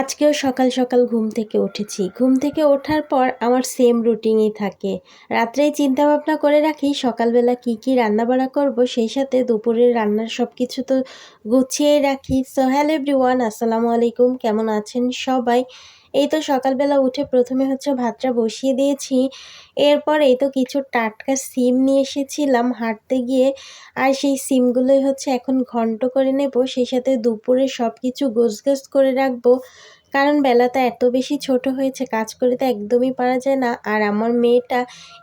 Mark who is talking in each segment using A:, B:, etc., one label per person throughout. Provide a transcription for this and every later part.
A: আজকেও সকাল সকাল ঘুম থেকে উঠেছি। ঘুম থেকে ওঠার পর আমার সেম রুটিনই থাকে। রাত্রেই চিন্তা ভাবনা করে রাখি, সকালবেলা কি কি রান্না বাড়া করব, সেই সাথে দুপুরের রান্নার সব কিছু তো গুছিয়ে রাখি। সো হ্যালো এভরিওয়ান আসসালামু আলাইকুম, কেমন আছেন সবাই? এই তো সকালবেলা উঠে প্রথমে হচ্ছে ভাতটা বসিয়ে দিয়েছি। এরপর এই তো কিছু টাটকা সিম নিয়ে এসেছিলাম হাঁটতে গিয়ে। আর সেই সিমগুলোই হচ্ছে এখন ঘন্ট করে নেব, সেই সাথে দুপুরে সব কিছু গোছ করে রাখব। কারণ বেলাটা এত বেশি ছোট হয়েছে, কাজ করে তো একদমই পারা যায় না। আর আমার মেয়েটা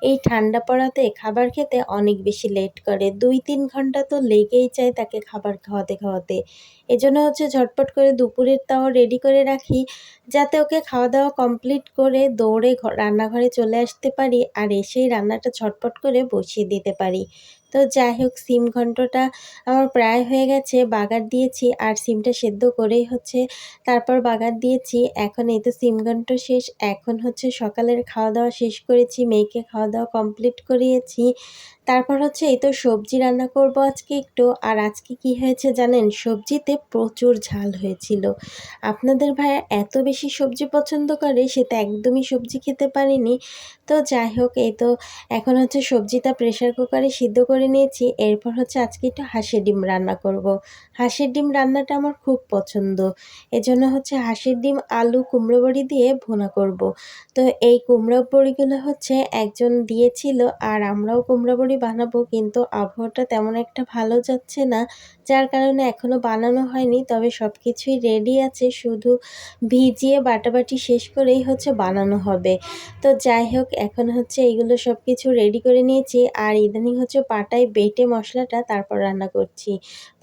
A: এই ঠান্ডা পড়াতে খাবার খেতে অনেক বেশি লেট করে। দুই তিন ঘণ্টা তো লেগেই যায় তাকে খাবার খাওয়াতে খাওয়াতে। এজন্য হচ্ছে ঝটপট করে দুপুরের তাও রেডি করে রাখি। যাতে ওকে খাওয়া দাওয়া কমপ্লিট করে দৌড়ে রান্নাঘরে চলে আসতে পারি আর এসেই রান্নাটা ঝটপট করে বসিয়ে দিতে পারি। তো যাই হোক, সিম ঘন্টটা আমার প্রায় হয়ে গেছে, বাগার দিয়েছি আর সিমটা সেদ্ধ করেই হচ্ছে। তারপর বাগার দিয়েছি, এখন এই তো সিম ঘন্ট শেষ, এখন হচ্ছে সকালের খাওয়া দাওয়া শেষ করেছি, মেয়েকে খাওয়া দাওয়া কমপ্লিট করিয়েছি। তারপর হচ্ছে এই তো সবজি রান্না করব আজকে একটু, আর আজকে কি হয়েছে জানেন? সবজিতে প্রচুর ঝাল হয়েছিল। আপনাদের ভাইয়া এত বেশি সবজি পছন্দ করে, সে তো একদমই সবজি খেতে পারিনি। তো যাই হোক, এই তো এখন হচ্ছে সবজিটা প্রেশার কুকারে সিদ্ধ করে নিয়েছি। এরপর হচ্ছে আজকে একটু হাঁসের ডিম রান্না করব। হাঁসের ডিম রান্নাটা আমার খুব পছন্দ। এজন্য হচ্ছে হাঁসের ডিম, আলু, কুমড়ো বড়ি দিয়ে ভুনা করব। তো এই কুমড়ো বড়িগুলো হচ্ছে একজন দিয়েছিল আর আমরাও কুমড়ো বড়ি বানাবো, কিন্তু আবহাওয়াটা তেমন একটা ভালো যাচ্ছে না। যার কারণে এখনও বানানো হয়নি, তবে সব কিছুই রেডি আছে। শুধু ভিজিয়ে বাটাবাটি শেষ করেই হচ্ছে বানানো হবে। তো যাই হোক, এখন হচ্ছে এগুলো সব কিছু রেডি করে নিয়েছি আর ইদানিং হচ্ছে পাটায় বেটে মশলাটা তারপর রান্না করছি।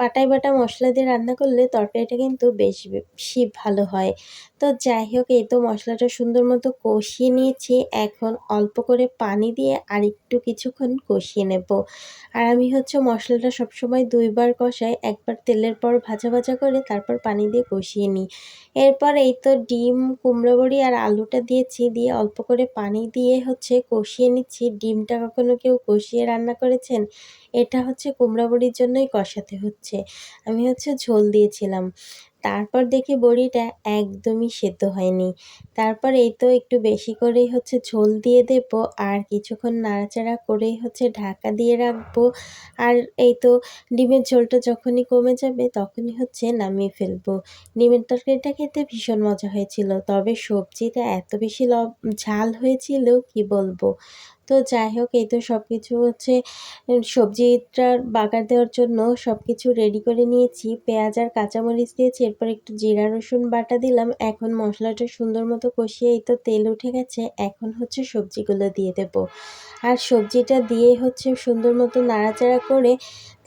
A: পাটায় বাটা মশলা দিয়ে রান্না করলে তরকারিটা কিন্তু বেশ বেশি ভালো হয়। তো যাই হোক, এই তো মশলাটা সুন্দর মতো কষিয়ে নিয়েছি। এখন অল্প করে পানি দিয়ে আর একটু কিছুক্ষণ কষিয়ে নেব। আর আমি হচ্ছে মশলাটা সবসময় দুইবার কষাই, একবার তেলের পর ভাজা ভাজা করে তারপর পানি দিয়ে কষিয়ে নিই। এরপর এই তো ডিম, কুমড়ো বড়ি আর আলুটা দিয়েছি, দিয়ে অল্প করে পানি দিয়ে হচ্ছে কষিয়ে নিচ্ছি। ডিমটা কখনো কেউ কষিয়ে রান্না করেছেন? এটা হচ্ছে কুমড়ো বড়ির জন্যই কষাতে হচ্ছে। আমি হচ্ছে ঝোল দিয়েছিলাম। তারপর দেখি বড়িটা একদমই সেদ্ধ হয়নি। তারপর এই তো একটু বেশি করেই হচ্ছে ঝোল দিয়ে দেব আর কিছুক্ষণ নাড়াচাড়া করেই হচ্ছে ঢাকা দিয়ে রাখব। আর এই তো ডিমের ঝোলটা যখনই কমে যাবে তখনই হচ্ছে নামিয়ে ফেলব। ডিমের তরকারিটা খেতে ভীষণ মজা হয়েছিল, তবে সবজিটা এত বেশি ঝাল হয়েছিল কি বলব? তো যাই হোক, এই তো সব কিছু হচ্ছে সবজিটা বাগার দেওয়ার জন্য সব কিছু রেডি করে নিয়েছি। পেঁয়াজ আর কাঁচামরিচ দিয়েছি, এরপর একটু জিরা, রসুন বাটা দিলাম। এখন মশলাটা সুন্দর মতো কষিয়ে এই তো তেল উঠে গেছে, এখন হচ্ছে সবজিগুলো দিয়ে দেব। আর সবজিটা দিয়ে হচ্ছে সুন্দর মতো নাড়াচাড়া করে,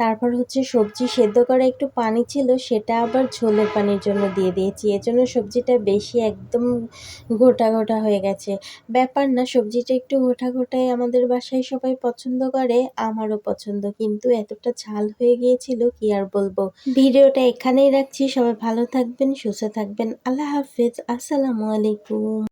A: তারপর হচ্ছে সবজি সেদ্ধ করা একটু পানি ছিল, সেটা আবার ঝোলের পানির জন্য দিয়ে দিয়েছি। এজন্য সবজিটা বেশি একদম গোটা গোটা হয়ে গেছে। ব্যাপার না, সবজিটা একটু গোটা গোটায় আমাদের বাসায় সবাই পছন্দ করে, আমারও পছন্দ। কিন্তু এতটা ঝাল হয়ে গিয়েছিল, কি আর বলব? ভিডিওটা এখানেই রাখছি। সবাই ভালো থাকবেন, সুস্থ থাকবেন। আল্লাহ হাফিজ। আসসালামু আলাইকুম।